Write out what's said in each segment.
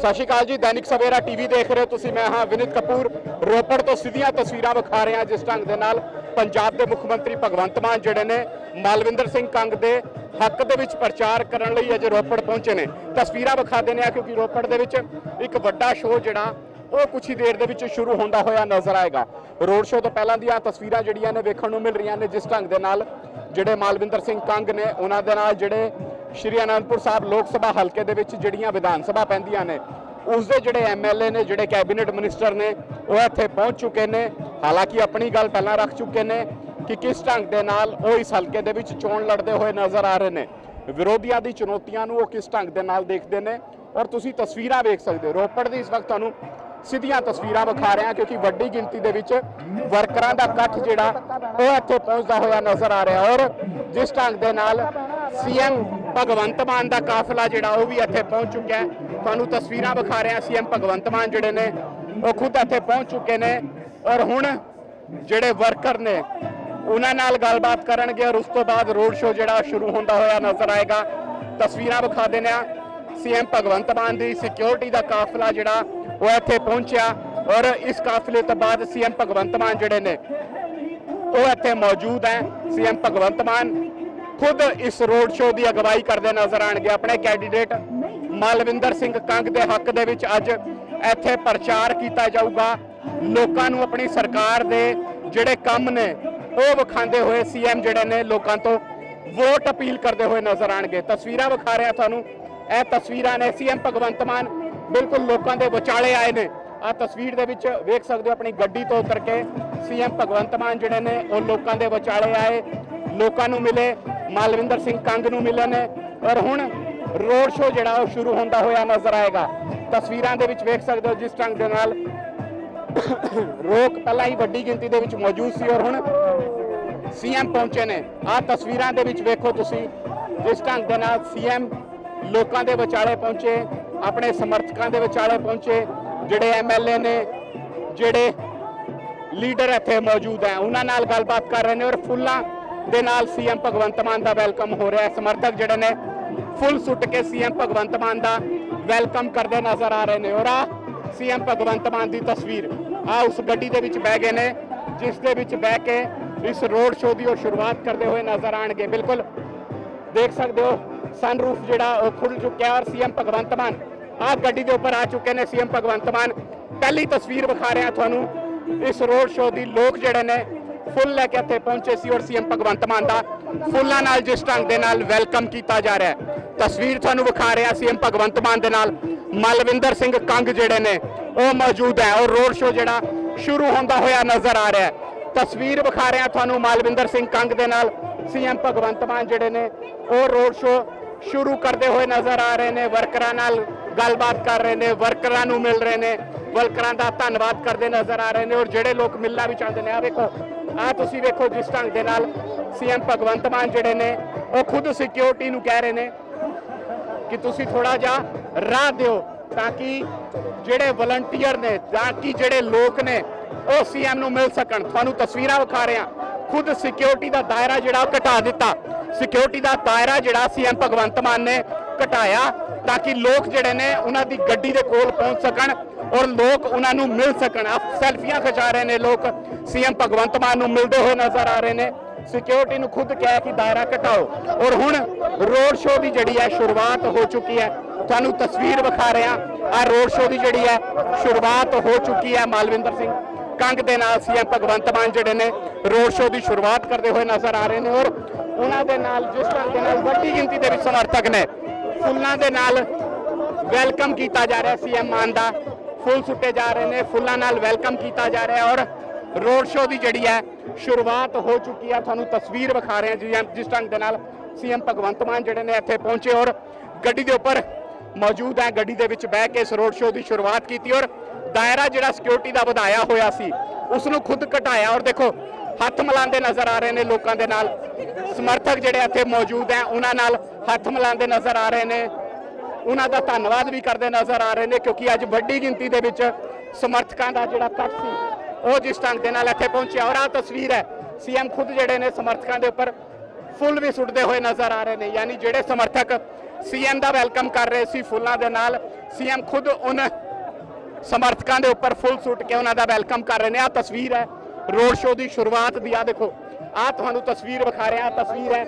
ਸਤਿ ਸ਼੍ਰੀ ਅਕਾਲ ਜੀ, ਦੈਨਿਕ ਸਵੇਰਾ ਟੀਵੀ ਦੇਖ ਰਹੇ ਹੋ ਤੁਸੀਂ। ਮੈਂ ਹਾਂ ਵਿਨਿਤ ਕਪੂਰ। ਰੋਪੜ ਤੋਂ ਸਿੱਧੀਆਂ ਤਸਵੀਰਾਂ ਵਿਖਾ ਰਹੇ ਹਾਂ ਜਿਸ ਢੰਗ ਦੇ ਨਾਲ ਪੰਜਾਬ ਦੇ ਮੁੱਖ ਮੰਤਰੀ ਭਗਵੰਤ ਮਾਨ ਜਿਹੜੇ ਨੇ, ਮਾਲਵਿੰਦਰ ਸਿੰਘ ਕੰਗ ਦੇ ਹੱਕ ਦੇ ਵਿੱਚ ਪ੍ਰਚਾਰ ਕਰਨ ਲਈ ਅੱਜ ਰੋਪੜ ਪਹੁੰਚੇ ਨੇ। ਤਸਵੀਰਾਂ ਵਿਖਾ ਦਿੰਦੇ ਆ ਕਿਉਂਕਿ ਰੋਪੜ ਦੇ ਵਿੱਚ ਇੱਕ ਵੱਡਾ ਸ਼ੋਅ ਜਿਹੜਾ, ਉਹ ਕੁਛ ਹੀ ਦੇਰ ਦੇ ਵਿੱਚ ਸ਼ੁਰੂ ਹੁੰਦਾ ਹੋਇਆ ਨਜ਼ਰ ਆਏਗਾ। ਰੋਡ ਸ਼ੋਅ ਤੋਂ ਪਹਿਲਾਂ ਦੀਆਂ ਤਸਵੀਰਾਂ ਜਿਹੜੀਆਂ ਨੇ ਵੇਖਣ ਨੂੰ ਮਿਲ ਰਹੀਆਂ ਨੇ ਜਿਸ ਢੰਗ ਦੇ ਨਾਲ ਜਿਹੜੇ ਮਾਲਵਿੰਦਰ ਸਿੰਘ ਕੰਗ ਨੇ, ਉਹਨਾਂ ਦੇ ਨਾਲ ਜਿਹੜੇ ਸ਼੍ਰੀ ਅਨੰਦਪੁਰ ਸਾਹਿਬ ਲੋਕ ਸਭਾ ਹਲਕੇ ਦੇ ਵਿੱਚ ਜਿਹੜੀਆਂ ਵਿਧਾਨ ਸਭਾ ਪੈਂਦੀਆਂ ਨੇ, ਉਸ ਦੇ ਜਿਹੜੇ ਐਮਐਲਏ ਨੇ, ਜਿਹੜੇ ਕੈਬਨਿਟ ਮਿਨਿਸਟਰ ਨੇ, ਉਹ ਇੱਥੇ ਪਹੁੰਚ ਚੁੱਕੇ ਨੇ। ਹਾਲਾਂਕਿ ਆਪਣੀ ਗੱਲ ਪਹਿਲਾਂ ਰੱਖ ਚੁੱਕੇ ਨੇ ਕਿ ਕਿਸ ਢੰਗ ਦੇ ਨਾਲ ਉਹ ਇਸ ਹਲਕੇ ਦੇ ਵਿੱਚ ਚੋਣ ਲੜਦੇ ਹੋਏ ਨਜ਼ਰ ਆ ਰਹੇ ਨੇ। ਵਿਰੋਧੀਆਂ ਦੀ ਚੁਣੌਤੀਆਂ ਨੂੰ ਉਹ ਕਿਸ ਢੰਗ ਦੇ ਨਾਲ ਦੇਖਦੇ ਨੇ? ਔਰ ਤੁਸੀਂ ਤਸਵੀਰਾਂ ਵੇਖ ਸਕਦੇ ਹੋ। ਰੋਪੜ ਦੀ ਇਸ ਵਕਤ ਤੁਹਾਨੂੰ ਸਿੱਧੀਆਂ ਤਸਵੀਰਾਂ ਵਿਖਾ ਰਿਹਾ ਕਿਉਂਕਿ ਵੱਡੀ ਗਿਣਤੀ ਦੇ ਵਿੱਚ ਵਰਕਰਾਂ ਦਾ ਇਕੱਠ ਜਿਹੜਾ ਉਹ ਇੱਥੇ ਪਹੁੰਚਦਾ ਹੋਇਆ ਨਜ਼ਰ ਆ ਰਿਹਾ। ਔਰ ਜਿਸ ਢੰਗ ਦੇ ਨਾਲ ਸੀਐਮ ਭਗਵੰਤ ਮਾਨ ਦਾ ਕਾਫਲਾ ਜਿਹੜਾ, ਉਹ ਵੀ ਇੱਥੇ ਪਹੁੰਚ ਚੁੱਕਿਆ ਹੈ। ਤੁਹਾਨੂੰ ਤਸਵੀਰਾਂ ਵਿਖਾ ਰਹੇ ਹਾਂ ਸੀਐਮ ਭਗਵੰਤ ਮਾਨ ਜਿਹੜੇ ਨੇ, ਉਹ ਖੁਦ ਇੱਥੇ ਪਹੁੰਚ ਚੁੱਕੇ ਨੇ। ਔਰ ਹੁਣ ਜਿਹੜੇ ਵਰਕਰ ਨੇ, ਉਹਨਾਂ ਨਾਲ ਗੱਲਬਾਤ ਕਰਨਗੇ ਔਰ ਉਸ ਤੋਂ ਬਾਅਦ ਰੋਡ ਸ਼ੋਅ ਜਿਹੜਾ ਸ਼ੁਰੂ ਹੁੰਦਾ ਹੋਇਆ ਨਜ਼ਰ ਆਏਗਾ। ਤਸਵੀਰਾਂ ਵਿਖਾ ਦਿੰਦੇ ਹਾਂ। ਸੀਐਮ ਭਗਵੰਤ ਮਾਨ ਦੀ ਸਿਕਿਉਰਿਟੀ ਦਾ ਕਾਫਲਾ ਜਿਹੜਾ, ਉਹ ਇੱਥੇ ਪਹੁੰਚਿਆ। ਔਰ ਇਸ ਕਾਫਲੇ ਤੋਂ ਬਾਅਦ ਸੀਐਮ ਭਗਵੰਤ ਮਾਨ ਜਿਹੜੇ ਨੇ, ਉਹ ਇੱਥੇ ਮੌਜੂਦ ਹੈ। ਸੀਐਮ ਭਗਵੰਤ ਮਾਨ ਖੁਦ ਇਸ ਰੋਡ ਸ਼ੋਅ ਦੀ ਅਗਵਾਈ ਕਰਦੇ ਨਜ਼ਰ ਆਣਗੇ ਆਪਣੇ ਕੈਂਡੀਡੇਟ ਮਾਲਵਿੰਦਰ ਸਿੰਘ ਕੰਗ ਦੇ ਹੱਕ ਦੇ ਵਿੱਚ ਅੱਜ ਇੱਥੇ ਪ੍ਰਚਾਰ ਕੀਤਾ ਜਾਊਗਾ। ਲੋਕਾਂ ਨੂੰ ਆਪਣੀ ਸਰਕਾਰ ਦੇ ਜਿਹੜੇ ਕੰਮ ਨੇ, ਉਹ ਵਿਖਾਉਂਦੇ ਹੋਏ ਸੀਐਮ ਜਿਹੜੇ ਨੇ ਲੋਕਾਂ ਤੋਂ ਵੋਟ ਅਪੀਲ ਕਰਦੇ ਹੋਏ ਨਜ਼ਰ ਆਣਗੇ ਤਸਵੀਰਾਂ ਵਿਖਾ ਰਿਹਾ ਤੁਹਾਨੂੰ। ਇਹ ਤਸਵੀਰਾਂ ਨੇ ਸੀਐਮ ਭਗਵੰਤ ਮਾਨ ਬਿਲਕੁਲ ਲੋਕਾਂ ਦੇ ਵਿਚਾਲੇ ਆਏ ਨੇ। ਆ ਤਸਵੀਰ ਦੇ ਵਿੱਚ ਵੇਖ ਸਕਦੇ ਹੋ ਆਪਣੀ ਗੱਡੀ ਤੋਂ ਉਤਰ ਕੇ ਸੀਐਮ ਭਗਵੰਤ ਮਾਨ ਜਿਹੜੇ ਨੇ, ਉਹ ਲੋਕਾਂ ਦੇ ਵਿਚਾਲੇ ਆਏ। ਲੋਕਾਂ ਨੂੰ ਮਿਲੇ। ਮਾਲਵਿੰਦਰ ਸਿੰਘ ਕੰਗ ਨੂੰ ਮਿਲਣ। ਨੇ ਔਰ ਹੁਣ ਰੋਡ ਸ਼ੋਅ ਜਿਹੜਾ ਉਹ ਸ਼ੁਰੂ ਹੁੰਦਾ ਹੋਇਆ ਨਜ਼ਰ ਆਏਗਾ। ਤਸਵੀਰਾਂ ਦੇ ਵਿੱਚ ਵੇਖ ਸਕਦੇ ਹੋ ਜਿਸ ਢੰਗ ਦੇ ਨਾਲ ਰੋਕ ਪਹਿਲਾਂ ਹੀ ਵੱਡੀ ਗਿਣਤੀ ਦੇ ਵਿੱਚ ਮੌਜੂਦ ਸੀ। ਔਰ ਹੁਣ ਸੀਐਮ ਪਹੁੰਚੇ ਨੇ। ਆਹ ਤਸਵੀਰਾਂ ਦੇ ਵਿੱਚ ਵੇਖੋ ਤੁਸੀਂ ਜਿਸ ਢੰਗ ਦੇ ਨਾਲ ਸੀਐਮ ਲੋਕਾਂ ਦੇ ਵਿਚਾਲੇ ਪਹੁੰਚੇ, ਆਪਣੇ ਸਮਰਥਕਾਂ ਦੇ ਵਿਚਾਲੇ ਪਹੁੰਚੇ, ਜਿਹੜੇ ਐਮਐਲਏ ਨੇ, ਜਿਹੜੇ ਲੀਡਰ ਇੱਥੇ ਮੌਜੂਦ ਹੈ, ਉਹਨਾਂ ਨਾਲ ਗੱਲਬਾਤ ਕਰ ਰਹੇ ਨੇ। ਔਰ ਫੁੱਲਾਂ ਦੇ ਨਾਲ ਸੀਐਮ ਭਗਵੰਤ ਮਾਨ ਦਾ ਵੈਲਕਮ ਹੋ ਰਿਹਾ ਹੈ। ਸਮਰਥਕ ਜਿਹੜੇ ਨੇ, ਫੁੱਲ ਸੁੱਟ ਕੇ ਸੀਐਮ ਭਗਵੰਤ ਮਾਨ ਦਾ ਵੈਲਕਮ ਕਰਦੇ ਨਜ਼ਰ ਆ ਰਹੇ ਨੇ। ਔਰ ਆ ਸੀਐਮ ਭਗਵੰਤ ਮਾਨ ਦੀ ਤਸਵੀਰ, ਆ ਉਸ ਗੱਡੀ ਦੇ ਵਿੱਚ ਬਹਿ ਗਏ ਨੇ, ਜਿਸ ਦੇ ਵਿੱਚ ਬਹਿ ਕੇ ਇਸ ਰੋਡ ਸ਼ੋਅ ਦੀ ਉਹ ਸ਼ੁਰੂਆਤ ਕਰਦੇ ਹੋਏ ਨਜ਼ਰ ਆਣਗੇ। ਬਿਲਕੁਲ ਦੇਖ ਸਕਦੇ ਹੋ ਸਨਰੂਫ ਜਿਹੜਾ ਉਹ ਖੁੱਲ ਚੁੱਕਿਆ ਔਰ ਸੀਐਮ ਭਗਵੰਤ ਮਾਨ ਆਹ ਗੱਡੀ ਦੇ ਉੱਪਰ ਆ ਚੁੱਕੇ ਨੇ। ਸੀਐਮ ਭਗਵੰਤ ਮਾਨ ਪਹਿਲੀ ਤਸਵੀਰ ਵਿਖਾ ਰਿਹਾ ਤੁਹਾਨੂੰ। ਇਸ ਰੋਡ ਸ਼ੋਅ ਦੀ ਲੋਕ ਜਿਹੜੇ ਨੇ ਫੁੱਲ ਲੈ ਕੇ ਇੱਥੇ ਪਹੁੰਚੇ ਸੀ ਔਰ ਸੀਐਮ ਭਗਵੰਤ ਮਾਨ ਦਾ ਫੁੱਲਾਂ ਨਾਲ ਜਿਸ ਢੰਗ ਦੇ ਨਾਲ ਵੈਲਕਮ ਕੀਤਾ ਜਾ ਰਿਹਾ ਹੈ। ਤਸਵੀਰ ਤੁਹਾਨੂੰ ਵਿਖਾ ਰਿਹਾ ਸੀਐਮ ਭਗਵੰਤ ਮਾਨ ਦੇ ਨਾਲ ਮਲਵਿੰਦਰ ਸਿੰਘ ਕੰਗ ਜਿਹੜੇ ਨੇ, ਉਹ ਮੌਜੂਦ ਹੈ ਔਰ ਰੋਡ ਸ਼ੋਅ ਜਿਹੜਾ ਸ਼ੁਰੂ ਹੁੰਦਾ ਹੋਇਆ ਨਜ਼ਰ ਆ ਰਿਹਾ ਹੈ। ਤਸਵੀਰ ਵਿਖਾ ਰਿਹਾ ਤੁਹਾਨੂੰ ਮਾਲਵਿੰਦਰ ਸਿੰਘ ਕੰਗ ਦੇ ਨਾਲ, ਸੀਐਮ ਭਗਵੰਤ ਮਾਨ ਜਿਹੜੇ ਨੇ, ਉਹ ਰੋਡ ਸ਼ੋਅ ਸ਼ੁਰੂ ਕਰਦੇ ਹੋਏ ਨਜ਼ਰ ਆ ਰਹੇ ਨੇ, ਵਰਕਰਾਂ ਨਾਲ ਗੱਲਬਾਤ ਕਰ ਰਹੇ ਨੇ, ਵਰਕਰਾਂ ਨੂੰ ਮਿਲ ਰਹੇ ਨੇ, ਵਰਕਰਾਂ ਦਾ ਧੰਨਵਾਦ ਕਰਦੇ ਨਜ਼ਰ ਆ ਰਹੇ ਨੇ ਔਰ ਜਿਹੜੇ ਲੋਕ ਮਿਲਣਾ ਵੀ ਚਾਹੁੰਦੇ ਨੇ ਆ ਵੇਖੋ। ਆ ਤੁਸੀਂ ਵੇਖੋ ਜਿਸ ਢੰਗ ਦੇ ਨਾਲ ਸੀਐਮ ਭਗਵੰਤ ਮਾਨ ਜਿਹੜੇ ਨੇ, ਉਹ ਖੁਦ ਸਿਕਿਉਰਿਟੀ ਨੂੰ ਕਹਿ ਰਹੇ ਨੇ ਕਿ ਤੁਸੀਂ ਥੋੜਾ ਜਿਹਾ ਰਾਹ ਦਿਓ ਤਾਂ ਕਿ ਜਿਹੜੇ ਵਲੰਟੀਅਰ ਨੇ ਤਾਂ ਕਿ ਜਿਹੜੇ ਲੋਕ ਨੇ, ਉਹ ਸੀਐਮ ਨੂੰ ਮਿਲ ਸਕਣ। ਤੁਹਾਨੂੰ ਤਸਵੀਰਾਂ ਵਿਖਾ ਰਹੇ। ਹਾਂ ਖੁਦ ਸਿਕਿਉਰਿਟੀ ਦਾ ਦਾਇਰਾ ਜਿਹੜਾ ਉਹ ਘਟਾ ਦਿੱਤਾ। ਸਿਕਿਉਰਿਟੀ ਦਾ ਦਾਇਰਾ ਜਿਹੜਾ ਸੀਐਮ ਭਗਵੰਤ ਮਾਨ ਨੇ ਘਟਾਇਆ ਤਾਂ ਕਿ ਲੋਕ ਜਿਹੜੇ ਨੇ, ਉਹਨਾਂ ਦੀ ਗੱਡੀ ਦੇ ਕੋਲ ਪਹੁੰਚ ਸਕਣ। ਔਰ ਲੋਕ ਉਹਨਾਂ ਨੂੰ ਮਿਲ ਸਕਣ। ਸੈਲਫੀਆਂ ਖਿਚਾ ਰਹੇ ਨੇ ਲੋਕ। ਸੀਐਮ ਭਗਵੰਤ ਮਾਨ ਨੂੰ ਮਿਲਦੇ ਹੋਏ ਨਜ਼ਰ ਆ ਰਹੇ ਨੇ। ਸਿਕਿਉਰਿਟੀ ਨੂੰ ਖੁਦ ਕਿਹਾ ਕਿ ਦਾਇਰਾ ਘਟਾਓ। ਔਰ ਹੁਣ ਰੋਡ ਸ਼ੋਅ ਦੀ ਜਿਹੜੀ ਹੈ ਸ਼ੁਰੂਆਤ ਹੋ ਚੁੱਕੀ ਹੈ। ਤੁਹਾਨੂੰ ਤਸਵੀਰ ਵਿਖਾ ਰਿਹਾ। ਆ ਰੋਡ ਸ਼ੋਅ ਦੀ ਜਿਹੜੀ ਹੈ ਸ਼ੁਰੂਆਤ ਹੋ ਚੁੱਕੀ ਹੈ ਮਾਲਵਿੰਦਰ ਸਿੰਘ। ਕੰਗ ਦੇ ਨਾਲ ਸੀਐਮ ਭਗਵੰਤ ਮਾਨ ਜਿਹੜੇ ਨੇ ਰੋਡ ਸ਼ੋਅ ਦੀ ਸ਼ੁਰੂਆਤ ਕਰਦੇ ਹੋਏ ਨਜ਼ਰ ਆ ਰਹੇ ਨੇ। ਔਰ ਉਹਨਾਂ ਦੇ ਨਾਲ, ਜਿਸ ਤਰ੍ਹਾਂ ਦੇ ਨਾਲ ਵੱਡੀ ਗਿਣਤੀ ਦੇ ਵਿੱਚ ਸਮਰਥਕ ਨੇ, ਫੁੱਲਾਂ ਦੇ ਨਾਲ ਵੈਲਕਮ ਕੀਤਾ ਜਾ ਰਿਹਾ ਸੀਐਮ ਮਾਨ ਦਾ। ਫੁੱਲ ਸੁੱਟੇ ਜਾ ਰਹੇ ਨੇ, ਫੁੱਲਾਂ ਨਾਲ ਵੈਲਕਮ ਕੀਤਾ ਜਾ ਰਿਹਾ ਔਰ ਰੋਡ ਸ਼ੋਅ ਦੀ ਜਿਹੜੀ ਹੈ ਸ਼ੁਰੂਆਤ ਹੋ ਚੁੱਕੀ ਹੈ। ਤੁਹਾਨੂੰ ਤਸਵੀਰ ਵਿਖਾ ਰਹੇ ਹਾਂ ਜਿਸ ਢੰਗ ਦੇ ਨਾਲ ਸੀਐਮ ਭਗਵੰਤ ਮਾਨ ਜਿਹੜੇ ਨੇ ਇੱਥੇ ਪਹੁੰਚੇ ਔਰ ਗੱਡੀ ਦੇ ਉੱਪਰ ਮੌਜੂਦ ਹੈ। ਗੱਡੀ ਦੇ ਵਿੱਚ ਬਹਿ ਕੇ ਇਸ ਰੋਡ ਸ਼ੋਅ ਦੀ ਸ਼ੁਰੂਆਤ ਕੀਤੀ ਔਰ ਦਾਇਰਾ ਜਿਹੜਾ ਸਿਕਿਉਰਿਟੀ ਦਾ ਵਧਾਇਆ ਹੋਇਆ ਸੀ ਉਸ ਨੂੰ ਖੁਦ ਘਟਾਇਆ। ਔਰ ਦੇਖੋ, ਹੱਥ ਮਿਲਾਉਂਦੇ ਨਜ਼ਰ ਆ ਰਹੇ ਨੇ ਲੋਕਾਂ ਦੇ ਨਾਲ। ਸਮਰਥਕ ਜਿਹੜੇ ਇੱਥੇ ਮੌਜੂਦ ਹੈ, ਉਹਨਾਂ ਨਾਲ ਹੱਥ ਮਿਲਾਉਂਦੇ ਨਜ਼ਰ ਆ ਰਹੇ ਨੇ। ਉਹਨਾਂ ਦਾ ਧੰਨਵਾਦ ਵੀ ਕਰਦੇ ਨਜ਼ਰ ਆ ਰਹੇ ਨੇ ਕਿਉਂਕਿ ਅੱਜ ਵੱਡੀ ਗਿਣਤੀ ਦੇ ਵਿੱਚ ਸਮਰਥਕਾਂ ਦਾ ਜਿਹੜਾ ਇਕੱਠ ਸੀ ਉਹ ਜਿਸ ਢੰਗ ਦੇ ਨਾਲ ਇੱਥੇ ਪਹੁੰਚਿਆ। ਔਰ ਆਹ ਤਸਵੀਰ ਹੈ ਸੀਐਮ ਖੁਦ ਜਿਹੜੇ ਨੇ ਸਮਰਥਕਾਂ ਦੇ ਉੱਪਰ ਫੁੱਲ ਵੀ ਸੁੱਟਦੇ ਹੋਏ ਨਜ਼ਰ ਆ ਰਹੇ ਨੇ। ਯਾਨੀ ਜਿਹੜੇ ਸਮਰਥਕ ਸੀਐਮ ਦਾ ਵੈਲਕਮ ਕਰ ਰਹੇ ਸੀ ਫੁੱਲਾਂ ਦੇ ਨਾਲ ਸੀਐਮ ਖੁਦ ਉਹਨਾਂ ਸਮਰਥਕਾਂ ਦੇ ਉੱਪਰ ਫੁੱਲ ਸੁੱਟ ਕੇ ਉਹਨਾਂ ਦਾ ਵੈਲਕਮ ਕਰ ਰਹੇ ਨੇ। ਆ ਤਸਵੀਰ ਹੈ ਰੋਡ ਸ਼ੋਅ ਦੀ ਸ਼ੁਰੂਆਤ ਦੀ। ਆ ਦੇਖੋ ਆ ਤੁਹਾਨੂੰ ਤਸਵੀਰ ਵਿਖਾ ਰਿਹਾ। ਤਸਵੀਰ ਹੈ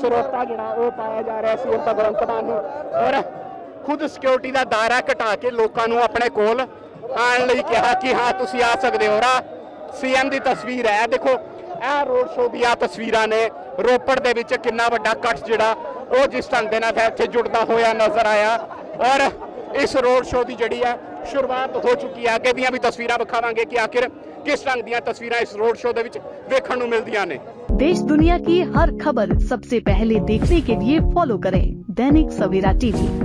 ਸਰੋਤਾ ਜਿਹੜਾ ਉਹ ਪਾਇਆ ਜਾ ਰਿਹਾ ਸੀ ਭਗਵੰਤ ਮਾਨ ਨੂੰ। ਔਰ ਖੁਦ ਸਿਕਿਉਰਿਟੀ ਦਾ ਦਾਇਰਾ ਘਟਾ ਕੇ ਲੋਕਾਂ ਨੂੰ ਆਪਣੇ ਕੋਲ ਆਉਣ ਲਈ ਕਿਹਾ ਕਿ ਹਾਂ ਤੁਸੀਂ ਆ ਸਕਦੇ ਹੋ ਰਾ ਸੀਐਮ ਦੀ ਤਸਵੀਰ ਹੈ ਦੇਖੋ ਇਹ ਰੋਡ ਸ਼ੋਅ ਦੀਆਂ ਤਸਵੀਰਾਂ ਨੇ ਰੋਪੜ ਦੇ ਵਿੱਚ ਕਿੰਨਾ ਵੱਡਾ ਕੱਟ ਜਿਹੜਾ ਉਹ ਜਿਸ ਢੰਗ ਦੇ ਨਾਲ ਇੱਥੇ ਜੁੜਦਾ ਹੋਇਆ ਨਜ਼ਰ ਆਇਆ ਔਰ ਇਸ ਰੋਡ ਸ਼ੋਅ ਦੀ ਜਿਹੜੀ ਹੈ ਸ਼ੁਰੂਆਤ ਹੋ ਚੁੱਕੀ ਹੈ ਅੱਗੇ ਦੀਆਂ ਵੀ ਤਸਵੀਰਾਂ ਵਿਖਾਵਾਂਗੇ ਕਿ ਆਖਿਰ ਕਿਸ ਢੰਗ ਦੀਆਂ ਤਸਵੀਰਾਂ ਇਸ ਰੋਡ ਸ਼ੋਅ ਦੇ ਵਿੱਚ ਵੇਖਣ ਨੂੰ ਮਿਲਦੀਆਂ ਨੇ देश दुनिया की हर खबर सबसे पहले देखने के लिए फॉलो करें दैनिक सवेरा टीवी